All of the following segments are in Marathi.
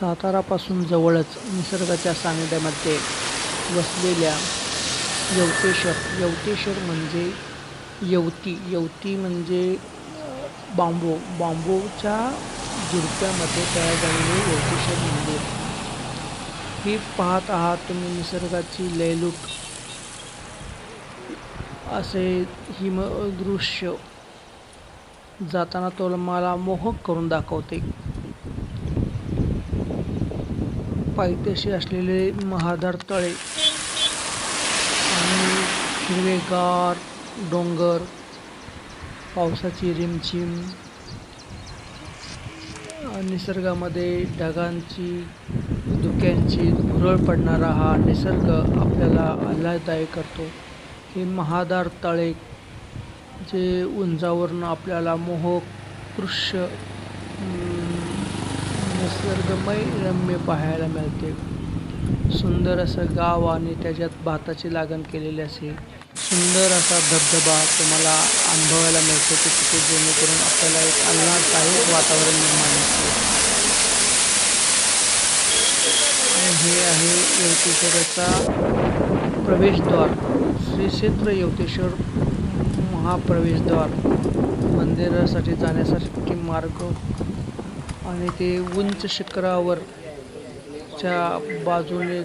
सातारापासून जवळच निसर्गाच्या सानिध्यामध्ये वसलेल्या यवतेश्वर. यवतेश्वर म्हणजे यवती. यवती म्हणजे बांबू. बांबूच्या झुडप्यामध्ये तयार झालेले यवतेश्वर मंदिर. ही पाहत आहात तुम्ही निसर्गाची लयलूट. असे हिम दृश्य जाताना तो मला मोहक करून दाखवते. पायथ्याशी असलेले महाधार तळे आणि हिरवेगार डोंगर पावसाची रिमझिम निसर्गामध्ये ढगांची धुक्यांची भुरळ पडणारा हा निसर्ग आपल्याला आल्हाददायक करतो. हे महादार तळे जे उंचावरून आपल्याला मोहक दृश्य निसर्गमय रम्य पाहायला मिळते. सुंदर असं गाव आणि त्याच्यात भाताची लागण केलेली असे सुंदर असा धबधबा तुम्हाला अनुभवायला मिळतो की तिथे जेणेकरून आपल्याला एक आल्हाददायक वातावरण निर्माण होते. आणि हे आहे यवतेश्वराचा प्रवेशद्वार. श्री क्षेत्र यवतेश्वर महाप्रवेशद्वार. मंदिरासाठी जाण्यासाठी मार्ग आणि ते उंच शिखरावर च्या बाजूने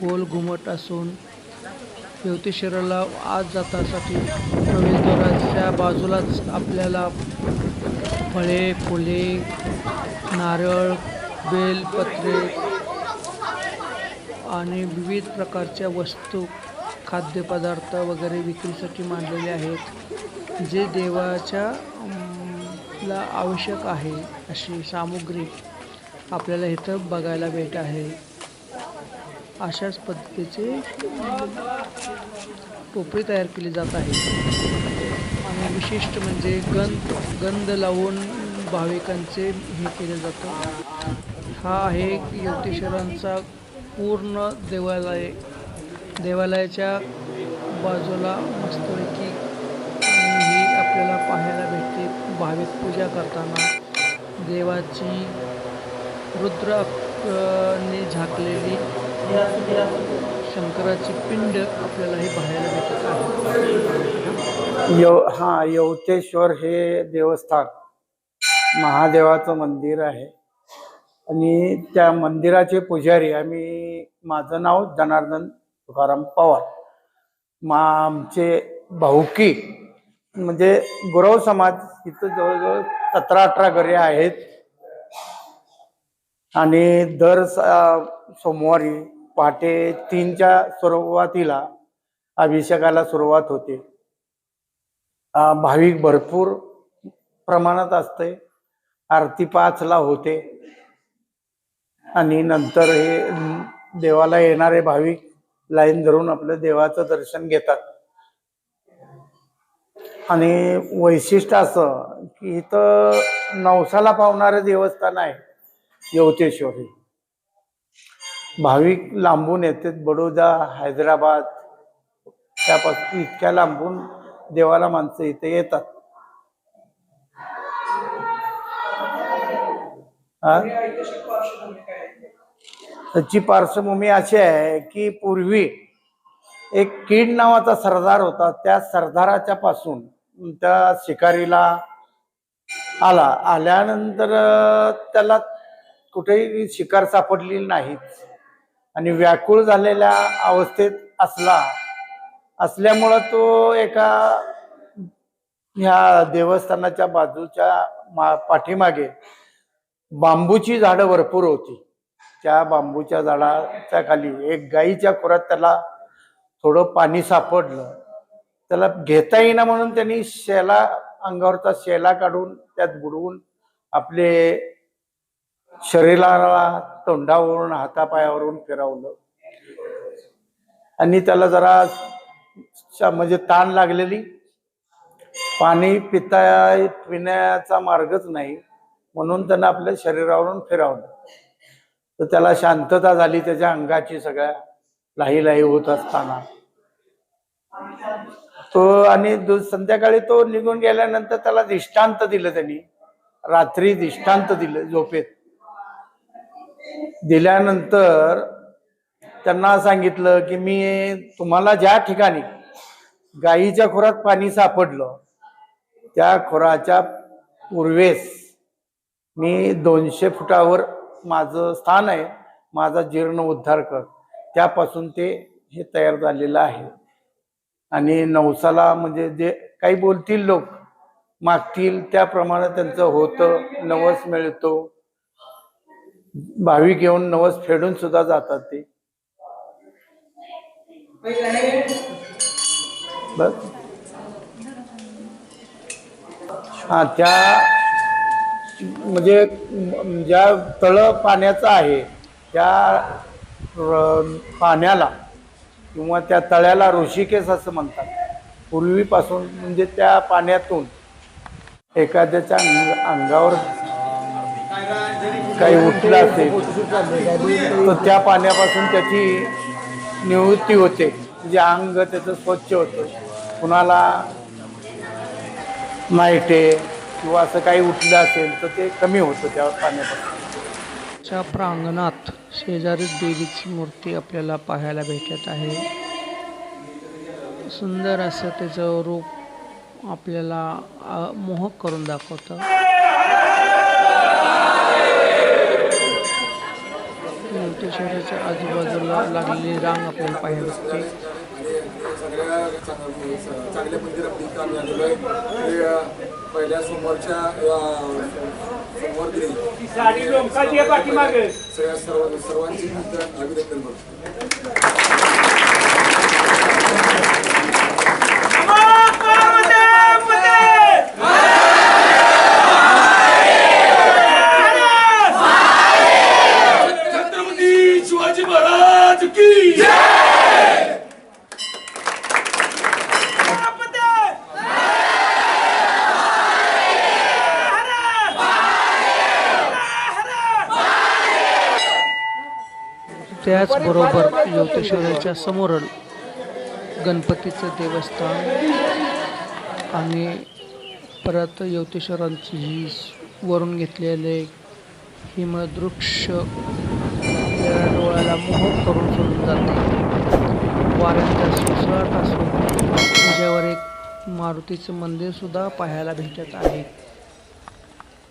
गोल घुमट असून यवतेश्वराला आज जातासाठी प्रवेशद्वाराच्या बाजूलाच आपल्याला फळे फुले नारळ बेलपत्रे आणि विविध प्रकारच्या वस्तू खाद्यपदार्थ वगैरे विक्रीसाठी मांडलेले आहेत जे देवाच्या अम, आवश्यक आहे अशी सामुग्री आपल्याला इथं बघायला भेट आहे. अशाच पद्धतीचे टोपे तयार केली जात आहे. आणि विशिष्ट म्हणजे गंध गंध लावून भाविकांचे हे केले जातं. हा आहे यवतेश्वरांचा पूर्ण देवालय देवालयाच्या बाजूला मस्तपैकी आपल्याला पाहायला भेटते. भाविक पूजा करताना देवाची रुद्र ने झाकलेली शंकराची पिंड आपल्याला हे पाहायला भेटत आहे. यव हा यवतेश्वर हे देवस्थान महादेवाचं मंदिर आहे. आणि त्या मंदिराचे पुजारी आम्ही माझं नाव जनार्दन तुकाराम पवार. मा आमचे भाऊकी म्हणजे गुरव समाज इथं जवळजवळ सतरा अठरा घरे आहेत. आणि दर स- सोमवारी पहाटे तीनच्या सुरुवातीला अभिषेकाला सुरुवात होते. भाविक भरपूर प्रमाणात असते आरती पाचला होते. आणि नंतर हे देवाला येणारे भाविक लाईन धरून आपलं देवाचं दर्शन घेतात. आणि वैशिष्ट्य असं की इथं नवसाला पावणारं देवस्थान आहे यवतेश्वर. हे भाविक लांबून येतात बडोदा हैदराबाद त्यापासून इतक्या लांबून देवाला माणसं इथे येतात. त्याची पार्श्वभूमी अशी आहे की पूर्वी एक कीड नावाचा सरदार होता. त्या सरदाराच्या पासून त्या शिकारीला आला. आल्यानंतर त्याला कुठेही शिकार सापडली नाहीच आणि व्याकुळ झालेल्या अवस्थेत असला असल्यामुळं तो एका ह्या देवस्थानाच्या बाजूच्या मा पाठीमागे बांबूची झाडं भरपूर होती. त्या बांबूच्या झाडाच्या खाली एक गाईच्या खोऱ्यात त्याला थोडं पाणी सापडलं. त्याला घेता येईना म्हणून त्यांनी शेला अंगावरचा शेला काढून त्यात बुडवून आपले शरीराला तोंडावरून हातापायावरून फिरवलं. आणि त्याला जरा म्हणजे ताण लागलेली. पाणी पिता पिण्याचा मार्गच नाही. म्हणून त्यांना आपल्या शरीरावरून फिरवलं. तर त्याला शांतता झाली त्याच्या अंगाची सगळ्या लाही लाही होत असताना. तो आणि दु- संध्याकाळी तो निघून गेल्यानंतर त्याला दृष्टांत दिलं त्यांनी. रात्री दृष्टांत दिलं झोपेत. दिल्यानंतर त्यांना सांगितलं की मी तुम्हाला ज्या ठिकाणी गाईच्या खोरात पाणी सापडलं त्या खोराच्या पूर्वेस मी दोनशे फुटावर माझं स्थान आहे माझा जीर्ण उद्धार कर. त्यापासून ते हे तयार झालेलं आहे. आणि नवसाला म्हणजे जे काही बोलतील लोक मागतील त्याप्रमाणे त्यांचं होतं नवस मिळतो. भाविक येऊन नवस फेडून सुद्धा जातात ते. बस. हा त्या म्हणजे ज्या तळ पाण्याचं आहे त्या पाण्याला किंवा त्या तळ्याला ऋषिकेश असं म्हणतात. पूर्वीपासून म्हणजे त्या पाण्यातून एखाद्याच्या अंग अंगावर काही उठलं असेल तर त्या पाण्यापासून त्याची निवृत्ती होते. म्हणजे अंग त्याचं स्वच्छ होतं. कुणाला नाईटे किंवा असं काही उठलं असेल तर ते कमी होतं त्या पाण्यापासून. च्या प्रांगणात शेजारीच देवीची मूर्ती आपल्याला पाहायला भेटत आहे. सुंदर असं त्याचं रूप आपल्याला मोहक करून दाखवतं. मूर्तीश्वराच्या आजूबाजूला लागलेली रांग आपल्याला पाहायला भेटते सगळ्या चांग- चांगल्या मंदिर आपली इथं आम्ही आलेलो आहे पहिल्या सोमवारच्या सोमवार पाठीमागे. सगळ्या सर्व सर्वांची अभिनंदन करतो त्याचबरोबर योगेश्वराच्या समोर गणपतीचं देवस्थान आणि परत योगेश्वरांची ही वरून घेतलेले हिमदृक्ष डोळ्याला मोहक करून सोडून जाते. वाऱ्यांचा सुसळाट असून त्याच्यावर एक मारुतीचं मंदिर सुद्धा पाहायला भेटत आहे.